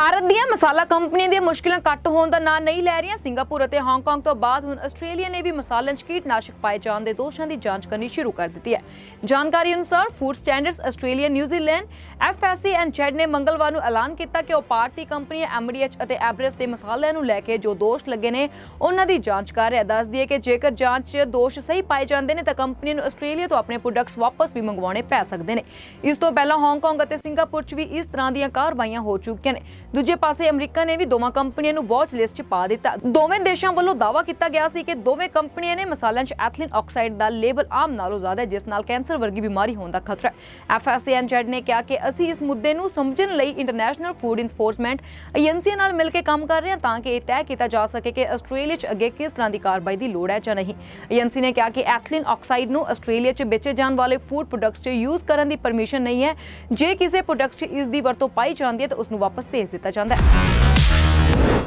ਭਾਰਤ ਦੀਆਂ ਮਸਾਲਾ ਕੰਪਨੀਆਂ ਦੀਆਂ ਮੁਸ਼ਕਲਾਂ ਘੱਟ ਹੋਣ ਦਾ ਨਾਂ ਨਹੀਂ ਲੈ ਰਹੀਆਂ। ਸਿੰਗਾਪੁਰ ਅਤੇ ਹਾਂਗਕਾਂਗ ਤੋਂ ਬਾਅਦ ਹੁਣ ਆਸਟ੍ਰੇਲੀਆ ਨੇ ਵੀ ਮਸਾਲਿਆਂ 'ਚ ਕੀਟਨਾਸ਼ਕ ਪਾਏ ਜਾਣ ਦੇ ਦੋਸ਼ਾਂ ਦੀ ਜਾਂਚ ਕਰਨੀ ਸ਼ੁਰੂ ਕਰ ਦਿੱਤੀ ਹੈ। ਜਾਣਕਾਰੀ ਅਨੁਸਾਰ food standards Australia New Zealand FSC and Z ਨੇ ਮੰਗਲਵਾਰ ਨੂੰ ਐਲਾਨ ਕੀਤਾ ਕਿ ਉਹ ਭਾਰਤੀ ਕੰਪਨੀਆਂ ਐਮਡੀਐਚ ਅਤੇ ਐਵਰੇਸਟ ਦੇ ਮਸਾਲਿਆਂ ਨੂੰ ਲੈ ਕੇ ਜੋ ਦੋਸ਼ ਲੱਗੇ ਨੇ, ਉਹਨਾਂ ਦੀ ਜਾਂਚ ਕਰ ਰਿਹਾ ਦੱਸਦੀ ਹੈ ਕਿ ਜੇਕਰ ਜਾਂਚ 'ਚ ਦੋਸ਼ ਸਹੀ ਪਾਏ ਜਾਂਦੇ ਨੇ ਤਾਂ ਕੰਪਨੀ ਨੂੰ ਆਸਟ੍ਰੇਲੀਆ ਤੋਂ ਆਪਣੇ ਪ੍ਰੋਡਕਟਸ ਵਾਪਸ ਵੀ ਮੰਗਵਾਉਣੇ ਪੈ ਸਕਦੇ ਨੇ। ਇਸ ਤੋਂ ਪਹਿਲਾਂ ਹਾਂਗਕਾਂਗ ਅਤੇ ਸਿੰਗਾਪੁਰ 'ਚ ਵੀ ਇਸ ਤਰ੍ਹਾਂ ਦੀਆਂ ਕਾਰਵਾਈਆਂ ਹੋ ਚੁੱਕੀਆਂ ਨੇ। ਦੂਜੇ ਪਾਸੇ ਅਮਰੀਕਾ ਨੇ ਵੀ ਦੋਵਾਂ ਕੰਪਨੀਆਂ ਨੂੰ ਵਾਚ ਲਿਸਟ 'ਚ ਪਾ ਦਿੱਤਾ। ਦੋਵੇਂ ਦੇਸ਼ਾਂ ਵੱਲੋਂ ਦਾਅਵਾ ਕੀਤਾ ਗਿਆ ਸੀ ਕਿ ਦੋਵੇਂ ਕੰਪਨੀਆਂ ਨੇ ਮਸਾਲਿਆਂ 'ਚ ਐਥਲੀਨ ਆਕਸਾਈਡ ਦਾ ਲੇਬਲ ਆਮ ਨਾਲੋਂ ਜ਼ਿਆਦਾ ਹੈ, ਜਿਸ ਨਾਲ ਕੈਂਸਰ ਵਰਗੀ ਬਿਮਾਰੀ ਹੋਣ ਦਾ ਖਤਰਾ ਹੈ। ਐਫਐਸਸੀਐਨਜ਼ੈਡ ਨੇ ਕਿਹਾ ਕਿ ਅਸੀਂ ਇਸ ਮੁੱਦੇ ਨੂੰ ਸਮਝਣ ਲਈ ਇੰਟਰਨੈਸ਼ਨਲ ਫੂਡ ਇਨਫੋਰਸਮੈਂਟ ਏਜੰਸੀਆਂ ਨਾਲ ਮਿਲ ਕੇ ਕੰਮ ਕਰ ਰਹੇ ਹਾਂ ਤਾਂ ਕਿ ਇਹ ਤੈਅ ਕੀਤਾ ਜਾ ਸਕੇ ਕਿ ਆਸਟ੍ਰੇਲੀਆ 'ਚ ਅੱਗੇ ਕਿਸ ਤਰ੍ਹਾਂ ਦੀ ਕਾਰਵਾਈ ਦੀ ਲੋੜ ਹੈ ਜਾਂ ਨਹੀਂ। ਏਜੰਸੀ ਨੇ ਕਿਹਾ ਕਿ ਐਥਲੀਨ ਆਕਸਾਈਡ ਨੂੰ ਆਸਟ੍ਰੇਲੀਆ 'ਚ ਵੇਚੇ ਜਾਣ ਵਾਲੇ ਫੂਡ ਪ੍ਰੋਡਕਟਸ 'ਚ ਯੂਜ਼ ਕਰਨ ਦੀ ਪਰਮਿਸ਼ਨ ਨਹੀਂ ਹੈ। ਜੇ ਕਿਸੇ ਪ੍ਰੋਡਕਟ 'ਚ ਇਸ ਦੀ ਵਰਤੋਂ ਪਾਈ ਜਾਂਦੀ ਹੈ ਤਾਂ ਉਸ ਨੂੰ ਵਾਪਸ ਭੇਜ ਦਿੱਤਾ ਜਾਂਦਾ ਹੈ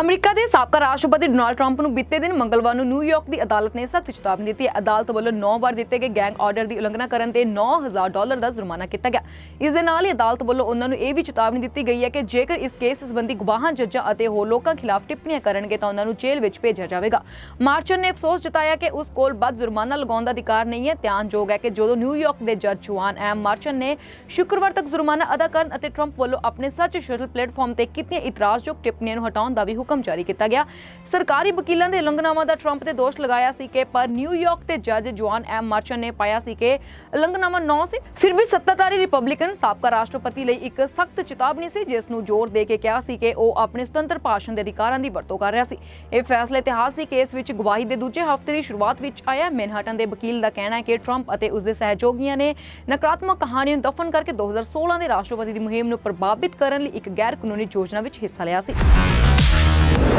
ਅਮਰੀਕਾ ਦੇ ਸਾਬਕਾ ਰਾਸ਼ਟਰਪਤੀ ਡੋਨਾਲਡ ਟਰੰਪ ਨੂੰ ਬੀਤੇ ਦਿਨ ਮੰਗਲਵਾਰ ਨੂੰ ਨਿਊਯਾਰਕ ਦੀ ਅਦਾਲਤ ਨੇ ਸਖਤ ਚੇਤਾਵਨੀ ਦਿੱਤੀ। ਹੈ ਅਦਾਲਤ ਵੱਲੋਂ 9 ਵਾਰ ਦਿੱਤੇ ਗਏ ਗੈਂਗ ਆਰਡਰ ਦੀ ਉਲੰਘਣਾ ਕਰਨ ਤੇ 9000 ਡਾਲਰ ਦਾ ਜੁਰਮਾਨਾ ਕੀਤਾ ਗਿਆ। ਇਸ ਦੇ ਨਾਲ ਹੀ ਅਦਾਲਤ ਵੱਲੋਂ ਉਹਨਾਂ ਨੂੰ ਇਹ ਵੀ ਚੇਤਾਵਨੀ ਦਿੱਤੀ ਗਈ ਹੈ ਕਿ ਜੇਕਰ ਇਸ ਕੇਸ ਸੰਬੰਧੀ ਗਵਾਹਾਂ, ਜੱਜਾਂ ਅਤੇ ਹੋਰ ਲੋਕਾਂ ਖਿਲਾਫ ਟਿੱਪਣੀਆਂ ਕਰਨਗੇ ਤਾਂ ਉਹਨਾਂ ਨੂੰ ਜੇਲ੍ਹ ਵਿੱਚ ਭੇਜਿਆ ਜਾਵੇਗਾ। ਮਾਰਚਨ ਨੇ ਅਫਸੋਸ ਜਤਾਇਆ ਕਿ ਉਸ ਕੋਲ ਵੱਧ ਜੁਰਮਾਨਾ ਲਗਾਉਣ ਦਾ ਅਧਿਕਾਰ ਨਹੀਂ ਹੈ। ਧਿਆਨਯੋਗ ਹੈ ਕਿ ਜਦੋਂ ਨਿਊਯਾਰਕ ਦੇ ਜੱਜ ਜੁਆਨ ਐਮ ਮਾਰਚਨ ਨੇ ਸ਼ੁੱਕਰਵਾਰ ਤੱਕ ਜੁਰਮਾਨਾ ਅਦਾ ਕਰਨ ਅਤੇ ਟਰੰਪ ਵੱਲੋਂ ਆਪਣੇ ਸੱਚ ਸੋਸ਼ਲ ਪਲੇਟਫਾਰਮ ਤੇ ਕੀਤੀਆਂ ਇਤਰਾਜ਼ਯੋਗ ਟਿੱਪਣੀਆਂ ਨੂੰ ਹਟਾਉਣ ਦਾ ਵੀ ਹੁਕਮ ਜਾਰੀ ਕੀਤਾ ਗਿਆ। ਸਰਕਾਰੀ ਵਕੀਲਾਂ ਦੇ ਉਲੰਘਣਾਵਾਂ ਦਾ ਟਰੰਪ ਤੇ ਦੋਸ਼ ਲਗਾਇਆ ਸੀ ਕਿ ਪਰ ਨਿਊਯਾਰਕ ਦੇ ਜੱਜ ਜੁਆਨ ਐਮ ਮਾਰਚਨ ਨੇ ਪਾਇਆ ਸੀ ਕਿ ਉਲੰਘਣਾਵਾਂ 9 ਸੀ, ਫਿਰ ਵੀ ਸੱਤਾਧਾਰੀ ਰਿਪਬਲਿਕਨ ਸਾਬਕਾ ਰਾਸ਼ਟਰਪਤੀ ਲਈ ਇੱਕ ਸਖਤ ਚੇਤਾਵਨੀ ਸੀ, ਜਿਸ ਨੂੰ ਜ਼ੋਰ ਦੇ ਕੇ ਕਿਹਾ ਸੀ ਕਿ ਉਹ ਆਪਣੇ ਸੁਤੰਤਰ ਭਾਸ਼ਣ ਦੇ ਅਧਿਕਾਰਾਂ ਦੀ ਵਰਤੋਂ ਕਰ ਰਿਹਾ ਸੀ। ਇਹ ਫੈਸਲਾ ਇਤਿਹਾਸਿਕ ਕੇਸ ਵਿੱਚ ਗਵਾਹੀ ਦੇ ਦੂਜੇ ਹਫ਼ਤੇ ਦੀ ਸ਼ੁਰੂਆਤ ਵਿੱਚ ਆਇਆ। ਮੈਨਹਟਨ ਦੇ ਵਕੀਲ ਦਾ ਕਹਿਣਾ ਹੈ ਕਿ ਟਰੰਪ ਅਤੇ ਉਸ ਦੇ ਸਹਿਯੋਗੀਆਂ ਨੇ ਨਕਾਰਾਤਮਕ ਕਹਾਣੀਆਂ ਨੂੰ ਦਫਨ ਕਰਕੇ 2016 ਦੇ ਰਾਸ਼ਟਰਪਤੀ ਦੀ ਮੁਹਿੰਮ ਨੂੰ ਪ੍ਰਭਾਵਿਤ ਕਰਨ ਲਈ ਇੱਕ ਗੈਰ ਕਾਨੂੰਨੀ ਯੋਜਨਾ ਵਿੱਚ ਹਿੱਸਾ ਲਿਆ ਸੀ।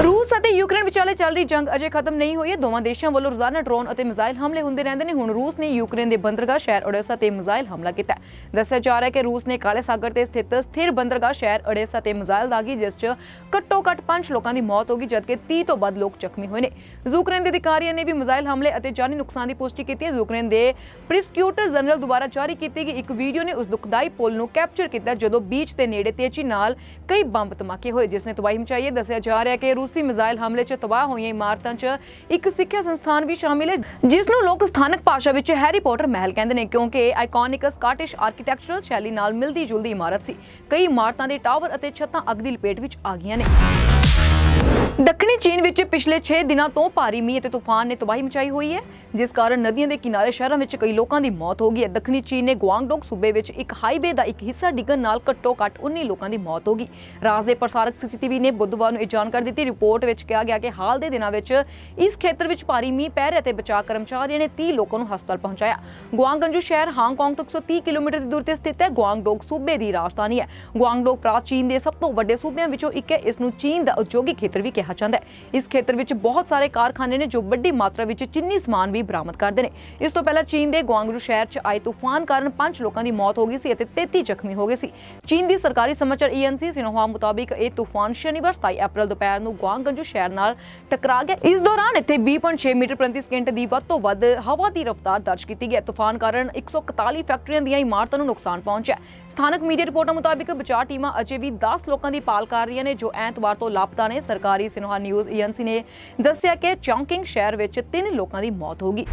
ਰੂਸ ਅਤੇ ਯੂਕਰੇਨ ਵਿਚਾਲੇ ਚੱਲ ਰਹੀ ਜੰਗ ਅਜੇ ਖਤਮ ਨਹੀਂ ਹੋਈ ਹੈ। ਦੋਵਾਂ ਦੇਸ਼ਾਂ ਵੱਲੋਂ ਰੋਜ਼ਾਨਾ ਡਰੋਨ ਅਤੇ ਮਿਜ਼ਾਈਲ ਹਮਲੇ ਹੁੰਦੇ ਰਹਿੰਦੇ ਨੇ। ਹੁਣ ਰੂਸ ਨੇ ਯੂਕਰੇਨ ਦੇ ਬੰਦਰਗਾਹ ਸ਼ਹਿਰ ਓਡੇਸਾ ਤੇ ਮਿਜ਼ਾਈਲ ਹਮਲਾ ਕੀਤਾ ਦੱਸਿਆ ਜਾ ਰਿਹਾ ਹੈ ਕਿ ਰੂਸ ਨੇ ਕਾਲੇ ਸਾਗਰ ਤੇ ਸਥਿਤ ਸਥਿਰ ਬੰਦਰਗਾਹ ਸ਼ਹਿਰ ਓਡੇਸਾ ਤੇ ਮਿਜ਼ਾਈਲ ਦਾਗੀ, ਜਿਸ 'ਚ ਘੱਟੋ ਘੱਟ 5 ਲੋਕਾਂ ਦੀ ਮੌਤ ਹੋ ਗਈ, ਜਦਕਿ 30 ਤੋਂ ਵੱਧ ਲੋਕ ਜ਼ਖਮੀ ਹੋਏ ਨੇ। ਯੂਕਰੇਨ ਦੇ ਅਧਿਕਾਰੀਆਂ ਨੇ ਵੀ ਮਿਜ਼ਾਈਲ ਹਮਲੇ ਅਤੇ ਜਾਨੀ ਨੁਕਸਾਨ ਦੀ ਪੁਸ਼ਟੀ ਕੀਤੀ ਹੈ। ਯੂਕਰੇਨ ਦੇ ਪ੍ਰਿਸਕਿਊਟਰ ਜਨਰਲ ਦੁਆਰਾ ਜਾਰੀ ਕੀਤੀ ਗਈ ਇੱਕ ਵੀਡੀਓ ਨੇ ਉਸ ਦੁਖਦਾਈ ਪੁਲ ਨੂੰ ਕੈਪਚਰ ਕੀਤਾ, ਜਦੋਂ ਬੀਚ ਦੇ ਨੇੜੇ ਤੇਜ਼ੀ ਨਾਲ ਕਈ ਬੰਬ ਧਮਾਕੇ ਹੋਏ, ਜਿਸ ਨੇ ਤਬਾਹੀ ਮਚਾਈ ਹੈ। ਦੱਸਿਆ ਜਾ ਰਿਹਾ ਹੈ ਕਿ ਰੂਸੀ ਮਿਜ਼ਾਈਲ ਹਮਲੇ 'ਚ ਤਬਾਹ ਹੋਈਆਂ ਇਮਾਰਤਾਂ 'ਚ ਇੱਕ ਸਿੱਖਿਆ ਸੰਸਥਾਨ ਵੀ ਸ਼ਾਮਿਲ ਹੈ ਜਿਸ ਨੂੰ ਲੋਕ ਸਥਾਨਕ ਭਾਸ਼ਾ ਵਿੱਚ ਹੈਰੀ ਪੋਟਰ ਮਹਿਲ ਕਹਿੰਦੇ ਨੇ, ਕਿਉਂਕਿ ਇਹ ਆਈਕੋਨਿਕ ਸਕਾਟਿਸ਼ ਆਰਕੀਟੈਕਚਰਲ ਸ਼ੈਲੀ ਨਾਲ ਮਿਲਦੀ ਜੁਲਦੀ ਇਮਾਰਤ ਸੀ। ਕਈ ਇਮਾਰਤਾਂ ਦੇ ਟਾਵਰ ਅਤੇ ਛੱਤਾਂ ਅੱਗ ਦੀ ਲਪੇਟ ਵਿੱਚ ਆ ਗਈਆਂ ਨੇ। ਦੱਖਣੀ ਚੀਨ ਵਿੱਚ ਪਿਛਲੇ 6 ਦਿਨਾਂ ਤੋਂ ਭਾਰੀ ਮੀਂਹ ਅਤੇ ਤੂਫਾਨ ਨੇ ਤਬਾਹੀ ਮਚਾਈ ਹੋਈ ਹੈ, ਜਿਸ ਕਾਰਨ ਨਦੀਆਂ ਦੇ ਕਿਨਾਰੇ ਸ਼ਹਿਰਾਂ ਵਿੱਚ ਕਈ ਲੋਕਾਂ ਦੀ ਮੌਤ ਹੋ ਗਈ ਹੈ। ਦੱਖਣੀ ਚੀਨ ਨੇ ਗੁਆਂਗਡੋਂਗ ਸੂਬੇ ਵਿੱਚ ਇੱਕ ਹਾਈਵੇ ਦਾ ਇੱਕ ਹਿੱਸਾ ਡਿੱਗਣ ਨਾਲ ਘੱਟੋ-ਘੱਟ 19 ਲੋਕਾਂ ਦੀ ਮੌਤ ਹੋ ਗਈ। ਰਾਜ ਦੇ ਪ੍ਰਸਾਰਕ ਸੀਸੀਟੀਵੀ ਨੇ ਬੁੱਧਵਾਰ ਨੂੰ ਇਹ ਜਾਣਕਾਰੀ ਦਿੱਤੀ। ਰਿਪੋਰਟ ਵਿੱਚ ਕਿਹਾ ਗਿਆ ਕਿ ਹਾਲ ਦੇ ਦਿਨਾਂ ਵਿੱਚ ਇਸ ਖੇਤਰ ਵਿੱਚ ਭਾਰੀ ਮੀਂਹ ਪੈ ਰਿਹਾ ਤੇ ਬਚਾਅ ਕਰਮਚਾਰੀਆਂ ਨੇ 30 ਲੋਕਾਂ ਨੂੰ ਹਸਪਤਾਲ ਪਹੁੰਚਾਇਆ। ਗੁਆਂਗੰਜੂ ਸ਼ਹਿਰ ਹਾਂਗਕਾਂਗ ਤੋਂ 130 ਕਿਲੋਮੀਟਰ ਦੀ ਦੂਰੀ ਤੇ ਸਥਿਤ ਹੈ। ਗੁਆਂਗਡੋਂਗ ਸੂਬੇ ਦੀ ਰਾਜਧਾਨੀ ਹੈ। ਗੁਆਂਗਡੋਂਗ ਪ੍ਰਾਚੀਨ ਦੇ ਸਭ ਤੋਂ ਵੱਡੇ ਸੂਬਿਆਂ ਵਿੱਚੋਂ ਇੱਕ ਹੈ। ਇਸ ਨੂੰ ਚੀਨ ਦਾ ਉਦਯੋਗਿਕ ਖੇਤਰ ਵੀ ਕਿਹਾ ਜਾਂਦਾ ਹੈ। ਇਸ ਖੇਤਰ ਵਿੱਚ ਬਹੁਤ ਸਾਰੇ ਕਾਰਖਾਨੇ ਨੇ ਜੋ ਵੱਡੀ ਮਾਤਰਾ ਵਿੱਚ ਚੀਨੀ ਸਮਾਨ ਵੀ ਬਰਾਮਦ ਕਰਦੇ ਨੇ। ਇਸ ਤੋਂ ਪਹਿਲਾਂ ਚੀਨ ਦੇ ਗੁਆਂਗਰੂ ਸ਼ਹਿਰ 'ਚ ਆਏ ਤੂਫਾਨ ਕਾਰਨ 5 ਲੋਕਾਂ ਦੀ ਮੌਤ ਹੋ ਗਈ ਸੀ ਅਤੇ 33 ਜ਼ਖਮੀ ਹੋ ਗਏ ਸੀ। ਚੀਨ ਦੀ ਸਰਕਾਰੀ ਸਮਾਚਾਰ ਏਜੰਸੀ ਸਿਨੋਹਾ ਮੁਤਾਬਿਕ ਇਹ ਤੂਫਾਨ ਸ਼ਨੀਵਾਰ 27 ਅਪ੍ਰੈਲ ਦੁਪਹਿਰ ਨੂੰ ਗੁਆਂਗੰਜੂ ਸ਼ਹਿਰ ਨਾਲ ਟਕਰਾ ਗਿਆ। ਇਸ ਦੌਰਾਨ ਇੱਥੇ 20.6 ਮੀਟਰ ਪ੍ਰਤੀ ਸਕਿੰਟ ਦੀ ਵੱਧ ਤੋਂ ਵੱਧ ਹਵਾ ਦੀ ਰਫ਼ਤਾਰ ਦਰਜ ਕੀਤੀ ਗਈ ਤੂਫਾਨ ਕਾਰਨ 141 ਫੈਕਟਰੀਆਂ ਦੀਆਂ ਇਮਾਰਤਾਂ ਨੂੰ ਨੁਕਸਾਨ ਪਹੁੰਚਿਆ ਸਥਾਨਕ ਮੀਡੀਆ ਰਿਪੋਰਟਾਂ ਮੁਤਾਬਿਕ ਬਚਾਅ ਟੀਮਾਂ ਅਜੇ ਵੀ 10 ਲੋਕਾਂ ਦੀ ਭਾਲ ਕਰ ਰਹੀਆਂ ਨੇ, ਜੋ ਐਤਵਾਰ ਤੋਂ ਲਾਪਤਾ ਨੇ। ਸਰਕਾਰੀ ਸਿਨੋਹਾ ਨਿਊਜ਼ ਏਜੰਸੀ ਨੇ ਦੱਸਿਆ ਕਿ ਚੌਂਕਿੰਗ ਸ਼ਹਿਰ ਵਿੱਚ ਤਿੰਨ ਲੋਕਾਂ ਦੀ ਮੌਤ ਹੋ ਗਈ।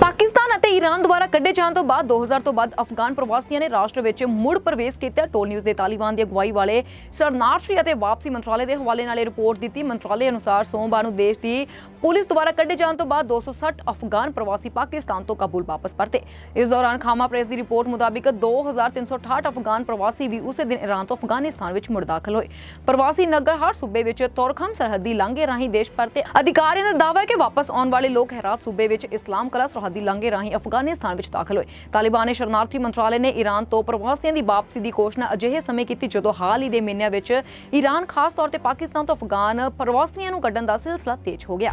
ਪਾਕਿਸਤਾਨ ਅਤੇ ਈਰਾਨ ਦੁਆਰਾ ਕੱਢੇ ਜਾਣ ਤੋਂ ਬਾਅਦ 2000 ਤੋਂ ਬਾਅਦ ਅਫਗਾਨ ਪ੍ਰਵਾਸੀਆਂ ਨੇ ਰਾਸ਼ਟਰ ਵਿੱਚ ਮੁੜ ਪ੍ਰਵੇਸ਼ ਕੀਤਾ। ਟੋਲ ਨਿਊਜ਼ ਦੇ ਤਾਲਿਬਾਨ ਦੀ ਅਗਵਾਈ ਵਾਲੇ ਸ਼ਰਨਾਰਥੀ ਅਤੇ ਵਾਪਸੀ ਮੰਤਰਾਲੇ ਦੇ ਹਵਾਲੇ ਨਾਲ ਰਿਪੋਰਟ ਦਿੱਤੀ। ਮੰਤਰਾਲੇ ਅਨੁਸਾਰ ਸੋਮਵਾਰ ਨੂੰ ਦੇਸ਼ ਦੀ ਪੁਲਿਸ ਦੁਆਰਾ ਕੱਢੇ ਜਾਣ ਤੋਂ ਬਾਅਦ 260 ਅਫਗਾਨ ਪ੍ਰਵਾਸੀ ਪਾਕਿਸਤਾਨ ਤੋਂ ਕਾਬੁਲ ਵਾਪਸ ਪਰਤੇ। ਇਸ ਦੌਰਾਨ ਖਾਮਾ ਪ੍ਰੈਸ ਦੀ ਰਿਪੋਰਟ ਮੁਤਾਬਿਕ 2368 ਅਫਗਾਨ ਪ੍ਰਵਾਸੀ ਵੀ ਉਸੇ ਦਿਨ ਈਰਾਨ ਤੋਂ ਅਫਗਾਨਿਸਤਾਨ ਵਿੱਚ ਮੁੜ ਦਾਖਲ ਹੋਏ। ਪ੍ਰਵਾਸੀ ਨਗਰ ਹਰ ਸੂਬੇ ਵਿੱਚ ਤੁਰਖਮ ਸਰਹੱਦੀ ਲਾਂਘੇ ਰਾਹੀਂ ਦੇਸ਼ ਪਰਤੇ। ਅਧਿਕਾਰੀਆਂ ਦਾ ਦਾਅਵਾ ਹੈ ਕਿ ਵਾਪਸ ਆਉਣ ਵਾਲੇ ਲੋਕ ਹੈਰਾਤ ਸੂਬੇ ਵਿੱਚ ਇਸਲਾਮ ਕਲਾ ਸਰਹੱਦੀ ਲਾਂਘੇ ਰਾਹੀਂ ਅਫਗਾਨਿਸਤਾਨ ਵਿੱਚ ਦਾਖਲ ਹੋਏ। ਤਾਲਿਬਾਨ ਨੇ ਸ਼ਰਨਾਰਥੀ ਮੰਤਰਾਲੇ ਨੇ ਈਰਾਨ ਤੋਂ ਪ੍ਰਵਾਸੀਆਂ ਦੀ ਵਾਪਸੀ ਦੀ ਘੋਸ਼ਣਾ ਅਜਿਹੇ ਸਮੇਂ ਕੀਤੀ ਜਦੋਂ ਹਾਲ ਹੀ ਦੇ ਮਹੀਨਿਆਂ ਵਿੱਚ ਈਰਾਨ ਖਾਸ ਤੌਰ ਤੇ ਪਾਕਿਸਤਾਨ ਤੋਂ ਅਫਗਾਨ ਪ੍ਰਵਾਸੀਆਂ ਨੂੰ ਕੱਢਣ ਦਾ ਸਿਲਸਿਲਾ ਤੇਜ਼ ਹੋ ਗਿਆ।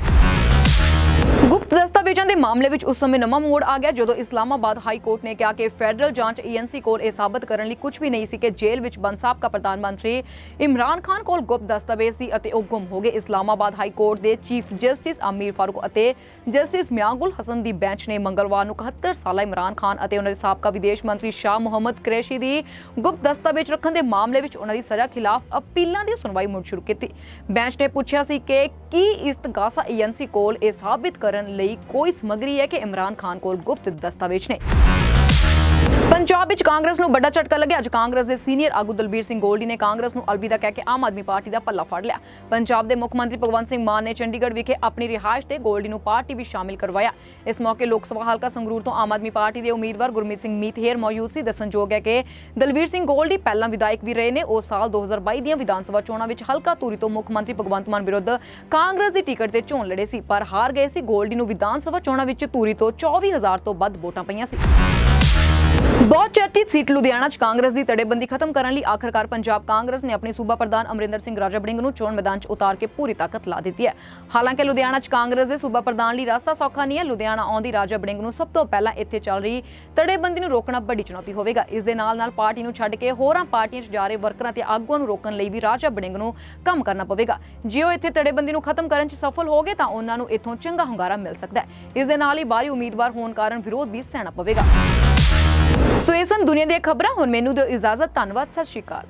ਗੁਪਤ ਦਸਤਾਵੇਜ਼ਾਂ ਦੇ ਮਾਮਲੇ ਵਿੱਚ ਉਸ ਸਮੇਂ ਨਵਾਂ ਮੋੜ ਆ ਗਿਆ ਜਦੋਂ ਇਸਲਾਮਾਬਾਦ ਹਾਈ ਕੋਰਟ ਨੇ ਕਿਹਾ ਕਿ ਫੈਡਰਲ ਜਾਂਚ ਏਜੰਸੀ ਕੋਲ ਇਹ ਸਾਬਤ ਕਰਨ ਲਈ ਕੁਝ ਵੀ ਨਹੀਂ ਸੀ ਕਿ ਜੇਲ੍ਹ ਵਿੱਚ ਬੰਦ ਸਾਬਕਾ ਪ੍ਰਧਾਨ ਮੰਤਰੀ ਇਮਰਾਨ ਖਾਨ ਕੋਲ ਗੁਪਤ ਦਸਤਾਵੇਜ਼ ਸੀ ਅਤੇ ਉਹ ਗੁੰਮ ਹੋ ਗਏ। ਇਸਲਾਮਾਬਾਦ ਹਾਈ ਕੋਰਟ ਦੇ ਚੀਫ ਜਸਟਿਸ ਅਮੀਰ ਫਾਰੂਕ ਅਤੇ ਜਸਟਿਸ ਮਿਆਂਗੁਲ ਹਸਨ ਦੀ ਬੈਂਚ ਨੇ ਮੰਗਲਵਾਰ ਨੂੰ 71 ਸਾਲਾ ਇਮਰਾਨ ਖਾਨ ਅਤੇ ਉਹਨਾਂ ਦੇ ਸਾਬਕਾ ਵਿਦੇਸ਼ ਮੰਤਰੀ ਸ਼ਾਹ ਮੁਹੰਮਦ ਕੁਰੈਸ਼ੀ ਦੀ ਗੁਪਤ ਦਸਤਾਵੇਜ਼ ਰੱਖਣ ਦੇ ਮਾਮਲੇ ਵਿੱਚ ਉਹਨਾਂ ਦੀ ਸਜ਼ਾ ਖਿਲਾਫ ਅਪੀਲਾਂ ਦੀ ਸੁਣਵਾਈ ਮੁੜ ਸ਼ੁਰੂ ਕੀਤੀ। ਬੈਂਚ ਨੇ ਪੁੱਛਿਆ ਸੀ ਕਿ ਕੀ ਇਸਤਗਾਸਾ ਏਜੰਸੀ ਕੋਲ ਇਹ ਸਾਬਿਤ ਕਰਨ ਲਈ ਕੋਈ ਸਮੱਗਰੀ ਹੈ ਕਿ ਇਮਰਾਨ ਖਾਨ ਕੋਲ ਗੁਪਤ ਦਸਤਾਵੇਜ਼ ਨੇ? ਪੰਜਾਬ ਵਿੱਚ ਕਾਂਗਰਸ ਨੂੰ ਵੱਡਾ ਝਟਕਾ ਲੱਗਿਆ। ਅੱਜ ਕਾਂਗਰਸ ਦੇ ਸੀਨੀਅਰ ਆਗੂ ਦਲਬੀਰ ਸਿੰਘ ਗੋਲਡੀ ਨੇ ਕਾਂਗਰਸ ਨੂੰ ਅਲਵਿਦਾ ਕਹਿ ਕੇ ਆਮ ਆਦਮੀ ਪਾਰਟੀ ਦਾ ਪੱਲਾ ਫੜ ਲਿਆ। ਪੰਜਾਬ ਦੇ ਮੁੱਖ ਮੰਤਰੀ ਭਗਵੰਤ ਸਿੰਘ ਮਾਨ ਨੇ ਚੰਡੀਗੜ੍ਹ ਵਿਖੇ ਆਪਣੀ ਰਿਹਾਇਸ਼ ਤੇ ਗੋਲਡੀ ਨੂੰ ਪਾਰਟੀ ਵਿੱਚ ਸ਼ਾਮਿਲ ਕਰਵਾਇਆ। ਇਸ ਮੌਕੇ ਲੋਕ ਸਭਾ ਹਲਕਾ ਸੰਗਰੂਰ ਤੋਂ ਆਮ ਆਦਮੀ ਪਾਰਟੀ ਦੇ ਉਮੀਦਵਾਰ ਗੁਰਮੀਤ ਸਿੰਘ ਮੀਤਹੇਰ ਮੌਜੂਦ ਸੀ। ਦੱਸਣਯੋਗ ਹੈ ਕਿ ਦਲਬੀਰ ਸਿੰਘ ਗੋਲਡੀ ਪਹਿਲਾਂ ਵਿਧਾਇਕ ਵੀ ਰਹੇ ਨੇ। ਉਹ ਸਾਲ 2022 ਦੀਆਂ ਵਿਧਾਨ ਸਭਾ ਚੋਣਾਂ ਵਿੱਚ ਹਲਕਾ ਧੂਰੀ ਤੋਂ ਮੁੱਖ ਮੰਤਰੀ ਭਗਵੰਤ ਮਾਨ ਵਿਰੁੱਧ ਕਾਂਗਰਸ ਦੀ ਟਿਕਟ ਤੇ ਚੋਣ ਲੜੇ ਸੀ, ਪਰ ਹਾਰ ਗਏ ਸੀ। ਗੋਲਡੀ ਨੂੰ ਵਿਧਾਨ ਸਭਾ ਚੋਣਾਂ ਵਿੱਚ ਧੂਰੀ ਤੋਂ 24000 ਤੋਂ ਵੱਧ ਵੋਟਾਂ ਪਈਆਂ ਸੀ। ਬਹੁਤ ਚਰਚਿਤ ਸੀਟ ਲੁਧਿਆਣਾ 'ਚ ਕਾਂਗਰਸ ਦੀ ਤੜੇਬੰਦੀ ਖਤਮ ਕਰਨ ਲਈ ਆਖਰਕਾਰ ਪੰਜਾਬ ਕਾਂਗਰਸ ਨੇ ਆਪਣੇ ਸੂਬਾ ਪ੍ਰਧਾਨ ਅਮਰਿੰਦਰ ਸਿੰਘ ਰਾਜਾ ਬੜਿੰਗ ਨੂੰ ਚੋਣ ਮੈਦਾਨ 'ਚ ਉਤਾਰ ਕੇ ਪੂਰੀ ਤਾਕਤ ਲਾ ਦਿੱਤੀ ਹੈ। ਹਾਲਾਂਕਿ ਲੁਧਿਆਣਾ 'ਚ ਕਾਂਗਰਸ ਦੇ ਸੂਬਾ ਪ੍ਰਧਾਨ ਲਈ ਰਸਤਾ ਸੌਖਾ ਨਹੀਂ ਹੈ। ਲੁਧਿਆਣਾ ਆਉਂਦੀ ਰਾਜਾ ਬੜਿੰਗ ਨੂੰ ਸਭ ਤੋਂ ਪਹਿਲਾਂ ਇੱਥੇ ਚੱਲ ਰਹੀ ਤੜੇਬੰਦੀ ਨੂੰ ਰੋਕਣਾ ਵੱਡੀ ਚੁਣੌਤੀ ਹੋਵੇਗਾ। ਇਸ ਦੇ ਨਾਲ ਨਾਲ ਪਾਰਟੀ ਨੂੰ ਛੱਡ ਕੇ ਹੋਰਾਂ ਪਾਰਟੀਆਂ 'ਚ ਜਾ ਰਹੇ ਵਰਕਰਾਂ ਤੇ ਆਗੂਆਂ ਨੂੰ ਰੋਕਣ ਲਈ ਵੀ ਰਾਜਾ ਬੜਿੰਗ ਨੂੰ ਕੰਮ ਕਰਨਾ ਪਵੇਗਾ। ਜੇ ਉਹ ਇੱਥੇ ਤੜੇਬੰਦੀ ਨੂੰ ਖਤਮ ਕਰਨ 'ਚ ਸਫਲ ਹੋ ਗਏ ਤਾਂ ਉਹਨਾਂ ਨੂੰ ਇੱਥੋਂ ਚੰਗਾ ਹੁੰਗਾਰਾ ਮਿਲ ਸਕਦਾ ਹੈ। ਇਸ ਦੇ ਨਾਲ ਹੀ ਬਾਹਰੀ ਉਮੀਦਵਾਰ ਹੋਣ ਕਾਰਨ ਵਿਰੋਧ ਵੀ ਸਹਿਣਾ ਪਵੇਗਾ। ਸੋ ਇਹ ਸਨ ਦੁਨੀਆ ਦੀਆਂ ਖਬਰਾਂ। ਹੁਣ ਮੈਨੂੰ ਦਿਓ ਇਜਾਜ਼ਤ। ਧੰਨਵਾਦ। ਸਤਿ ਸ਼੍ਰੀ ਅਕਾਲ।